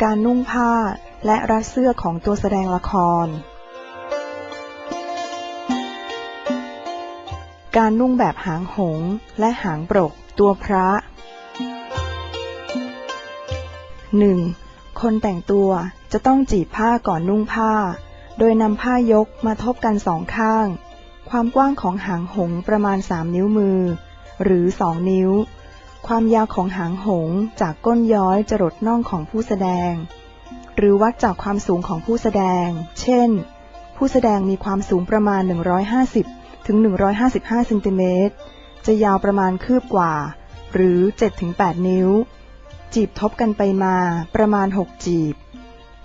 การนุ่งผ้า และรัดเสื้อของตัวแสดงละคร การนุ่งแบบหางหงและหางปรก ตัวพระ 1. คนแต่งตัวจะต้องจีบผ้าก่อนนุ่งผ้า โดยนำผ้ายกมาทบกันสองข้าง ความกว้างของหางหงประมาณ 3 นิ้วมือ หรือ 2 นิ้ว ความยาวของหางหงจากก้นย้อยจรดน่องของผู้แสดง หรือวัดจากความสูงของผู้แสดง เช่น ผู้แสดงมีความสูงประมาณ 150 ถึง 155เซนติเมตร จะยาวประมาณคืบกว่า หรือ 7-8 นิ้ว จีบทบกันไปมาประมาณ 6 จีบ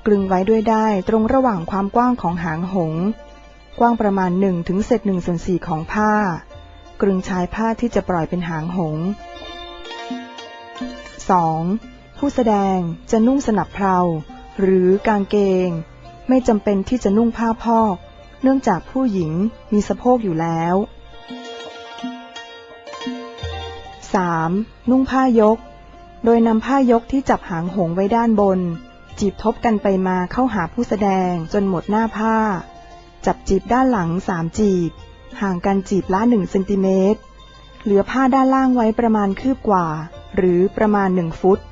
กลึงไว้ด้วยได้ตรงระหว่างความกว้างของหางหง กว้างประมาณ1ถึงเศษ1ส่วน4ของผ้า กลึงชายผ้าที่จะปล่อยเป็นหางหง 2. ผู้แสดงจะนุ่งสนับเพลาหรือกางเกง ไม่จำเป็นที่จะนุ่งผ้าพอก เนื่องจากผู้หญิงมีสะโพกอยู่แล้ว 3. นุ่งผ้ายก โดยนำผ้ายกที่จับหางหงไว้ด้านบน จีบทบกันไปมาเข้าหาผู้แสดงจนหมดหน้าผ้า จับจีบด้านหลังสามจีบ ห่างกันจีบละหนึ่งเซนติเมตรเหลือผ้าด้านล่างไว้ประมาณคืบกว่า หรือประมาณหนึ่งฟุต 4.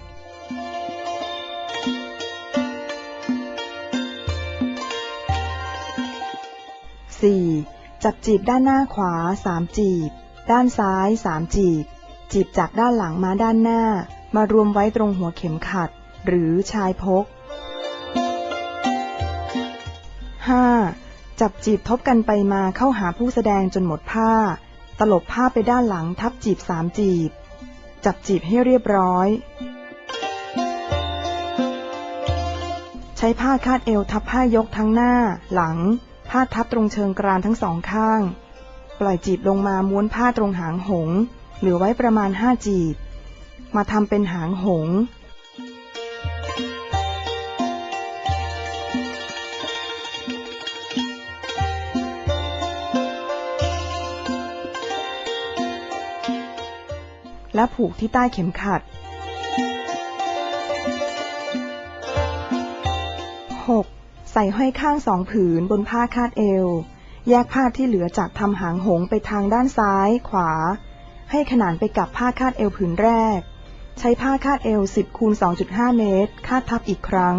จับจีบด้านหน้าขวา 3 จีบ ด้านซ้าย 3 จีบ จีบจากด้านหลังมาด้านหน้า มารวมไว้ตรงหัวเข็มขัด หรือชายพก 5. จับจีบทบกันไปมาเข้าหาผู้แสดงจนหมดผ้า ตลบผ้าไปด้านหลังทับจีบสามจีบ จับจีบให้เรียบร้อย ใช้ผ้าคาดเอวทับผ้ายกทั้งหน้า หลัง ผ้าทับตรงเชิงกรานทั้งสองข้าง ปล่อยจีบลงมาม้วนผ้าตรงหางหง หรือไว้ประมาณห้าจีบ มาทำเป็นหางหง และผูกที่ใต้เข็มขัด 6. ใส่ห้อยข้างสองผืนบนผ้าคาดเอว แยกผ้าที่เหลือจากทำหางหงไปทางด้านซ้าย ขวา ให้ขนานไปกับผ้าคาดเอวผืนแรก ใช้ผ้าคาดเอว 10คูณ2.5 เมตร คาดทับอีกครั้ง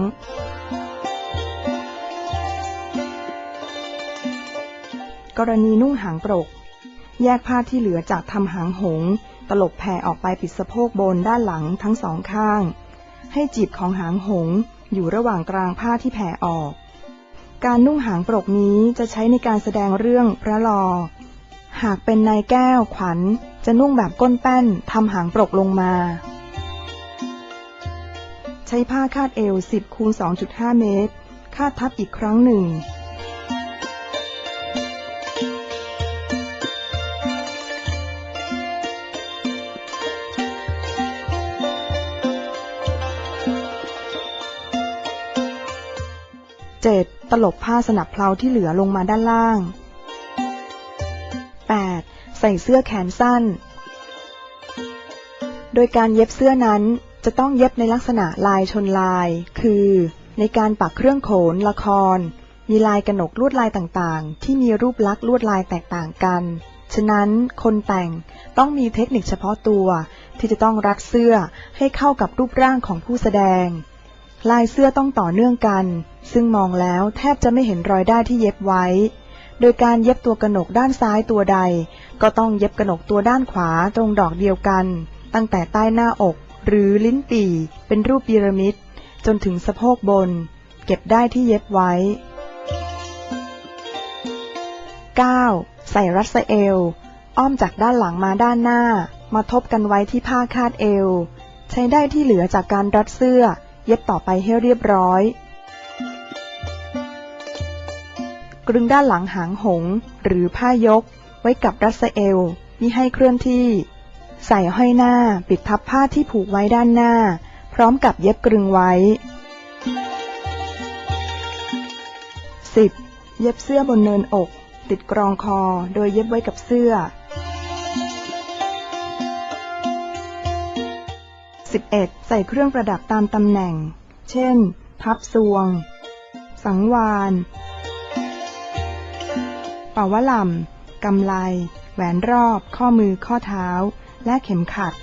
กรณีนุ่งหางปรก แยกผ้าที่เหลือจากทำหางหง ตลบแผ่ออกไปปิดสะโพกบนด้านหลังทั้งสองข้าง ให้จีบของหางหงอยู่ระหว่างกลางผ้าที่แผ่ออก การนุ่งหางปรกนี้จะใช้ในการแสดงเรื่องพระลอ หากเป็นนายแก้วขวัญจะนุ่งแบบก้นแป้นทำหางปรกลงมา ใช้ผ้าคาดเอว 10คูณ2.5 เมตร คาดทับอีกครั้งหนึ่ง 7. ตลบผ้าสนับเพลาที่เหลือลงมาด้านล่าง 8. ใส่เสื้อแขนสั้น โดยการเย็บเสื้อนั้นจะต้องเย็บในลักษณะลายชนลาย คือ ในการปักเครื่องโขนละคร มีลายกระหนกลวดลายต่างๆ ที่มีรูปลักษณ์ลวดลายแตกต่างกัน ฉะนั้นคนแต่งต้องมีเทคนิคเฉพาะตัว ที่จะต้องรัดเสื้อให้เข้ากับรูปร่างของผู้แสดง ลายเสื้อต้องต่อเนื่องกัน ซึ่งมองแล้วแทบจะไม่เห็นรอยได้ที่เย็บไว้ โดยการเย็บตัวกระหนกด้านซ้ายตัวใด ก็ต้องเย็บกระหนกตัวด้านขวาตรงดอกเดียวกัน ตั้งแต่ใต้หน้าอก หรือลิ้นปี่เป็นรูปพีระมิด จนถึงสะโพกบน เก็บได้ที่เย็บไว้ 9. ใส่รัดสะเอว อ้อมจากด้านหลังมาด้านหน้า มาทบกันไว้ที่ผ้าคาดเอว ใช้ได้ที่เหลือจากการรัดเสื้อ เย็บต่อไปให้เรียบร้อย กรึงด้านหลังหางหง หรือผ้ายก ไว้กับรัสเอวมิให้เคลื่อนที่ ใส่ห้อยหน้าปิดทับผ้าที่ผูกไว้ด้านหน้า พร้อมกับเย็บกรึงไว้ 10. เย็บเสื้อบนเนินอก ติดกรองคอโดยเย็บไว้กับเสื้อ 11. ใส่เครื่องประดับตามตำแหน่ง เช่น พับซวง สังวานป่าวะลำกำไล แหวนรอบ ข้อมือ ข้อเท้า และเข็มขัด